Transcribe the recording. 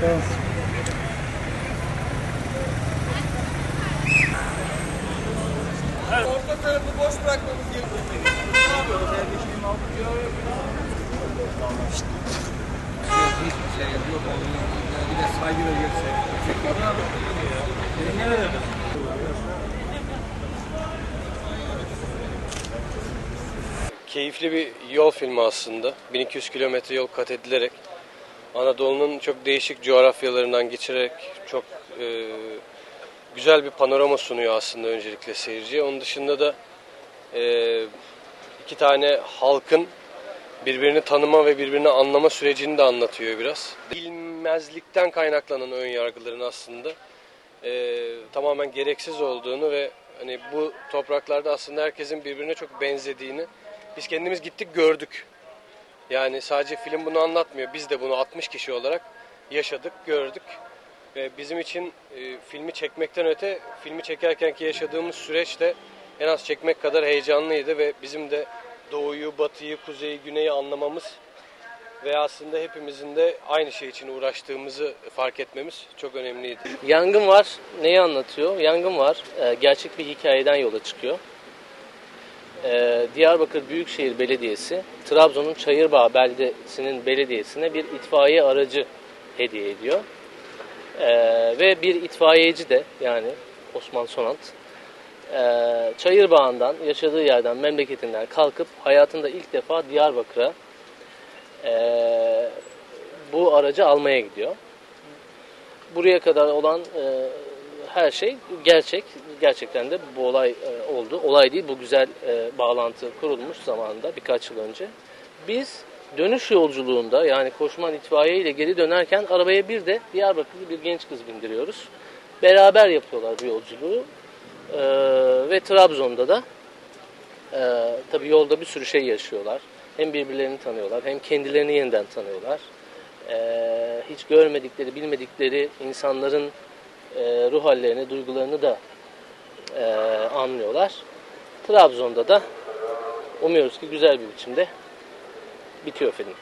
Tamam. Orta tarafı boş bırakmamız gerekiyor. Hiçbir şey yok. Bir de saygı da göster. Keyifli bir yol filmi aslında. 1200 kilometre yol kat edilerek Anadolu'nun çok değişik coğrafyalarından geçirerek çok e, güzel bir panorama sunuyor aslında öncelikle seyirciye. Onun dışında da e, iki tane halkın birbirini tanıma ve birbirini anlama sürecini de anlatıyor biraz. Bilmezlikten kaynaklanan ön yargıların aslında e, tamamen gereksiz olduğunu ve hani bu topraklarda aslında herkesin birbirine çok benzediğini biz kendimiz gittik gördük. Yani sadece film bunu anlatmıyor. Biz de bunu 60 kişi olarak yaşadık, gördük. Ve bizim için e, filmi çekmekten öte, filmi çekerkenki yaşadığımız süreç de en az çekmek kadar heyecanlıydı ve bizim de doğuyu, batıyı, kuzeyi, güneyi anlamamız ve aslında hepimizin de aynı şey için uğraştığımızı fark etmemiz çok önemliydi. Yangın var. Neyi anlatıyor? Yangın var. Ee, gerçek bir hikayeden yola çıkıyor. Ee, Diyarbakır Büyükşehir Belediyesi, Trabzon'un Çayırbağ beldesinin belediyesine bir itfaiye aracı hediye ediyor. Ee, ve bir itfaiyeci de yani Osman Sonant ee, Çayırbağ'ından, yaşadığı yerden, memleketinden kalkıp hayatında ilk defa Diyarbakır'a ee, bu aracı almaya gidiyor buraya kadar olan e, her şey gerçek. Gerçekten de bu olay e, oldu. Olay değil, bu güzel e, bağlantı kurulmuş zamanında birkaç yıl önce. Biz dönüş yolculuğunda yani koşman itfaiye ile geri dönerken arabaya bir de Diyarbakırlı bir genç kız bindiriyoruz. Beraber yapıyorlar bu yolculuğu. E, ve Trabzon'da da e, tabii yolda bir sürü şey yaşıyorlar. Hem birbirlerini tanıyorlar hem kendilerini yeniden tanıyorlar e, hiç görmedikleri, bilmedikleri insanların e, ruh hallerini, duygularını da e, anlıyorlar. Trabzon'da da umuyoruz ki güzel bir biçimde bitiyor film.